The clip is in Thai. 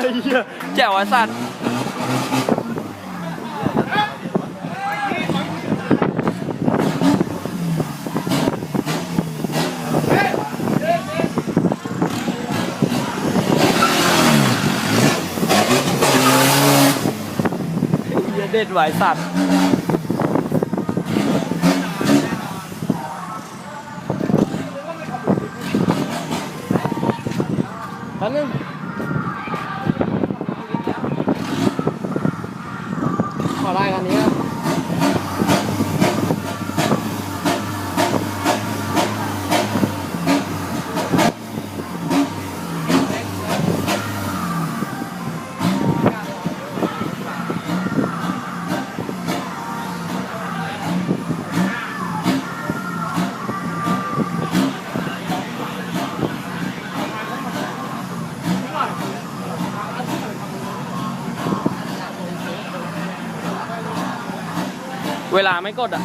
ไอ้สัตว์เด็ดไหวสัตว์แป๊บนึงขอ ได้กันนี้ เวลาไม่กดอะ